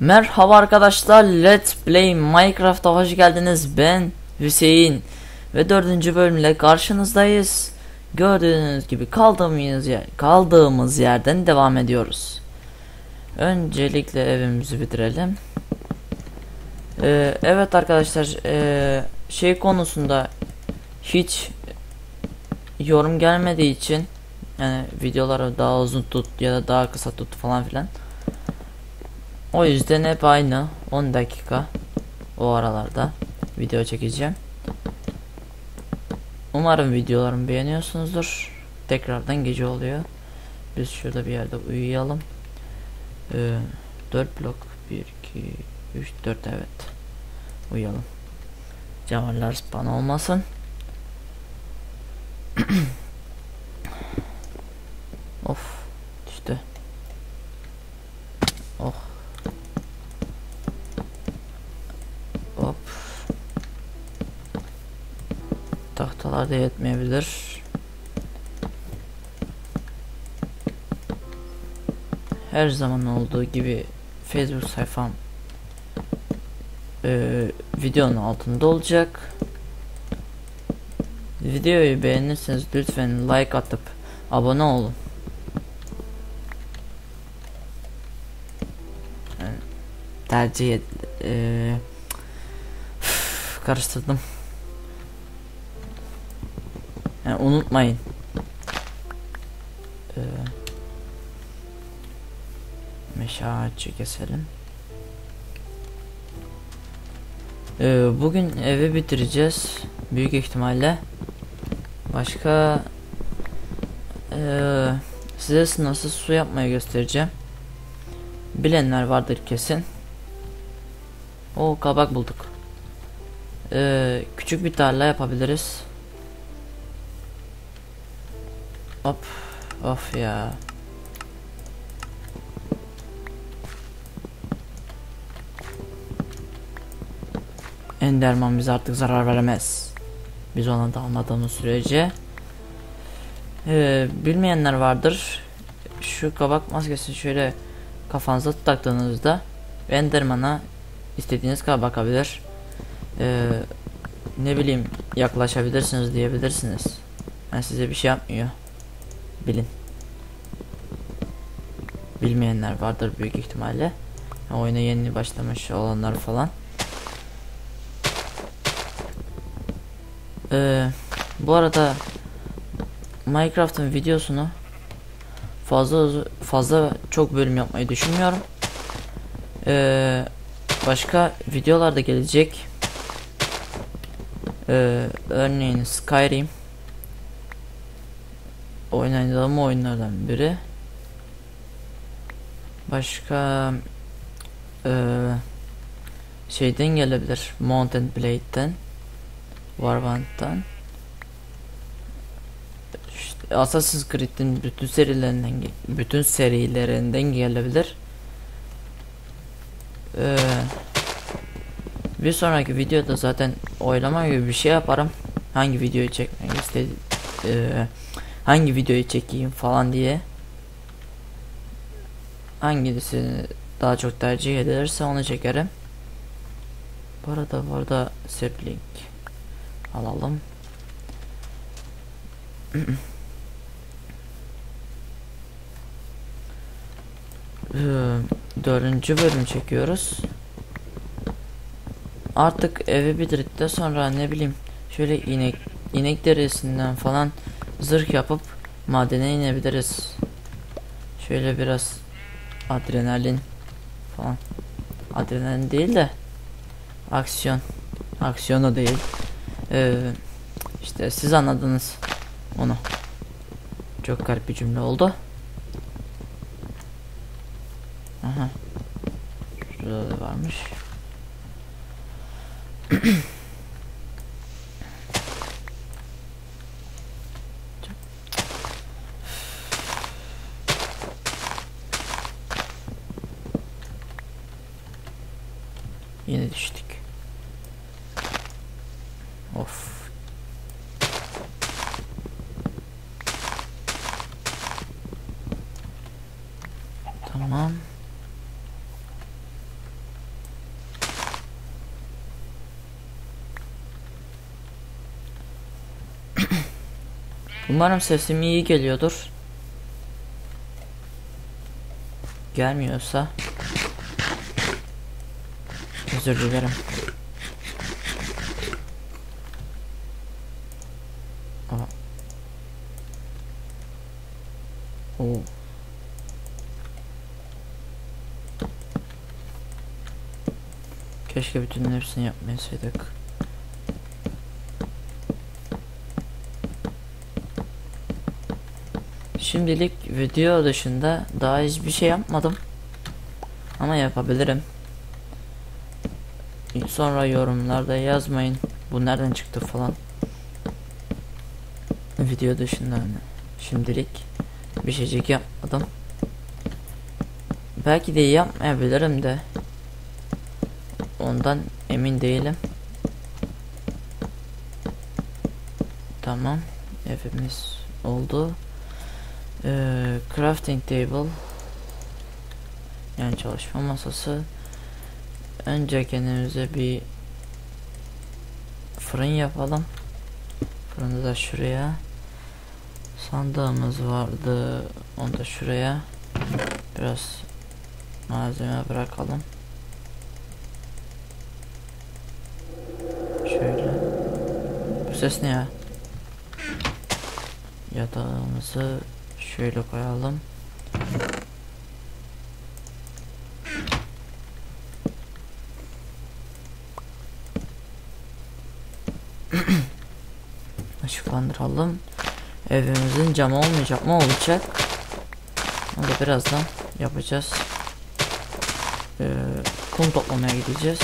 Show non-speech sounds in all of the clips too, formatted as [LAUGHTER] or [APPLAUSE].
Merhaba arkadaşlar Let's Play Minecraft'a hoş geldiniz. Ben Hüseyin ve dördüncü bölümle karşınızdayız. Gördüğünüz gibi kaldığımız, yer, kaldığımız yerden devam ediyoruz. Öncelikle evimizi bitirelim. Ee, Evet arkadaşlar ee, şey konusunda hiç yorum gelmediği için yani videoları daha uzun tut ya da daha kısa tut falan filan o yüzden hep aynı 10 dakika o aralarda video çekeceğim. Umarım videolarımı beğeniyorsunuzdur. Tekrardan gece oluyor. Biz şurada bir yerde uyuyalım. Ee, 4 blok 1 2 3 4 evet. Uyuyalım. Canavarlar spawn olmasın. [CLEARS THROAT] of düştü. Oh. Tahtalar da yetmeyebilir. Her zaman olduğu gibi Facebook sayfam e, videonun altında olacak. Videoyu beğenirseniz lütfen like atıp abone olun. Tercih et, e, karıştırdım. Yani unutmayın. Ee, meşe ağacı keselim. Ee, bugün evi bitireceğiz. Büyük ihtimalle. Başka ee, size nasıl su yapmayı göstereceğim. Bilenler vardır kesin. O kabak bulduk. Ee, küçük bir tarla yapabiliriz. Hop. Of ya. Enderman bize artık zarar veremez. Biz ona da anladığımız sürece. Ee, bilmeyenler vardır. Şu kabak maskesini şöyle kafanıza taktığınızda Enderman'a istediğiniz kadar bakabilir. Ee, ne bileyim yaklaşabilirsiniz diyebilirsiniz. Yani size bir şey yapmıyor. Bilin. Bilmeyenler vardır büyük ihtimalle. Oyuna yeni başlamış olanlar falan. Ee, bu arada Minecraft'ın videosunu fazla fazla çok bölüm yapmayı düşünmüyorum. Ee, başka videolar da gelecek. Ee, örneğin Skyrim oynadığım oyunlardan biri. Başka e, şeyden gelebilir. Mountain Blade'den. Warband'dan. İşte Assassin's Creed'in bütün serilerinden bütün serilerinden gelebilir. Ee, bir sonraki videoda zaten oylama gibi bir şey yaparım. Hangi videoyu çekmek istedi e, hangi videoyu çekeyim falan diye. Hangisi daha çok tercih edilirse onu çekerim. Bu arada bu arada sapling alalım. Dördüncü bölüm çekiyoruz. Artık evi bitirdikten sonra ne bileyim şöyle inek inek derisinden falan zırh yapıp madene inebiliriz. Şöyle biraz adrenalin falan. Adrenalin değil de aksiyon. Aksiyonu değil. Ee, işte siz anladınız onu. Çok garip bir cümle oldu. Aha. Şurada da varmış. [CLEARS THROAT] Yine düştük. Of. Tamam. Umarım sesim iyi geliyordur. Gelmiyorsa özür dilerim. Aa. Oo. Keşke bütün hepsini yapmayasaydık. Şimdilik video dışında daha hiçbir şey yapmadım. Ama yapabilirim. Sonra yorumlarda yazmayın. Bu nereden çıktı falan. Video dışında hani şimdilik bir şeycik yapmadım. Belki de yapmayabilirim de. Ondan emin değilim. Tamam. Evimiz oldu. Ee, crafting table yani çalışma masası önce kendimize bir fırın yapalım. Fırını da şuraya. Sandığımız vardı. Onu da şuraya. Biraz malzeme bırakalım. Şöyle. Bu ses ne ya? Yatağımızı Şöyle koyalım. Işıklandıralım. Evimizin camı olmayacak mı? Olacak. Onu da birazdan yapacağız. Ee, kum toplamaya gideceğiz.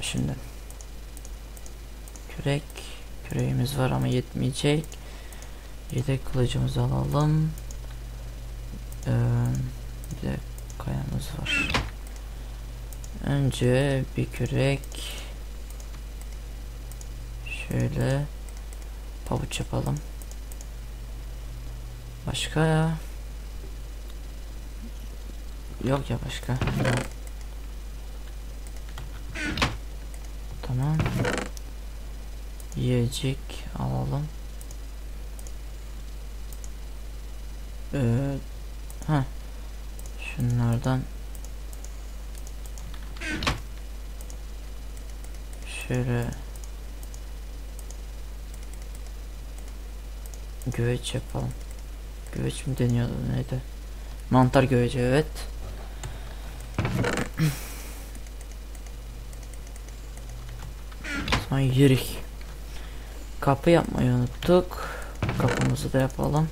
Şimdi kürek. Küreğimiz var ama yetmeyecek. Yedek kılıcımızı alalım. Ee, bir de kayamız var. Önce bir kürek. Şöyle pabuç yapalım. Başka ya. Yok ya başka. Tamam yiyecek alalım. Ee, ha şunlardan şöyle güveç yapalım. Güveç mi deniyordu neydi? Mantar güveci evet. [CLEARS THROAT] Sonra yürük. Kapı yapmayı unuttuk. Kapımızı da yapalım.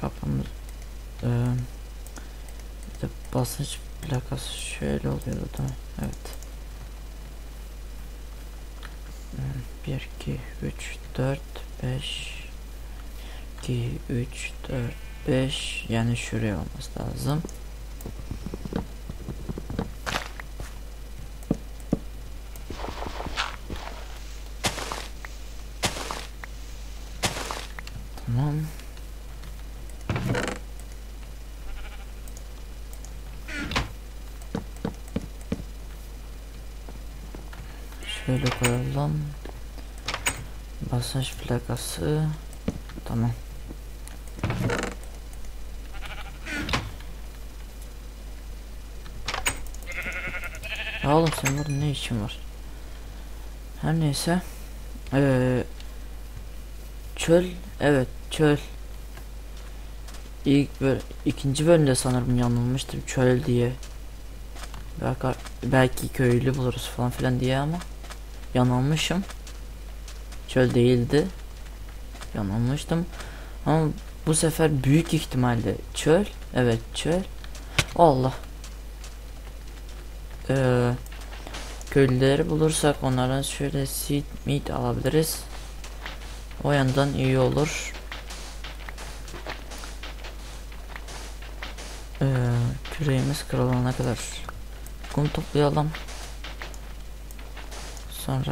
Kapımız ee, bir de basınç plakası şöyle oluyordu mi? Evet. 1 2 3 4 5 2 3 4 5 yani şuraya olması lazım. Tamam. Şöyle koyalım. Basınç plakası. Tamam. Ya oğlum senin burada ne işin var? Her neyse. Ee, Çöl. Evet çöl. İlk böl ikinci bölümde sanırım yanılmıştım çöl diye. Belki, belki köylü buluruz falan filan diye ama yanılmışım. Çöl değildi. Yanılmıştım. Ama bu sefer büyük ihtimalle çöl. Evet çöl. Allah. Ee, köylüleri bulursak onlardan şöyle seed meat alabiliriz. O yandan iyi olur. Ee, küreğimiz kırılana kadar kum toplayalım. Sonra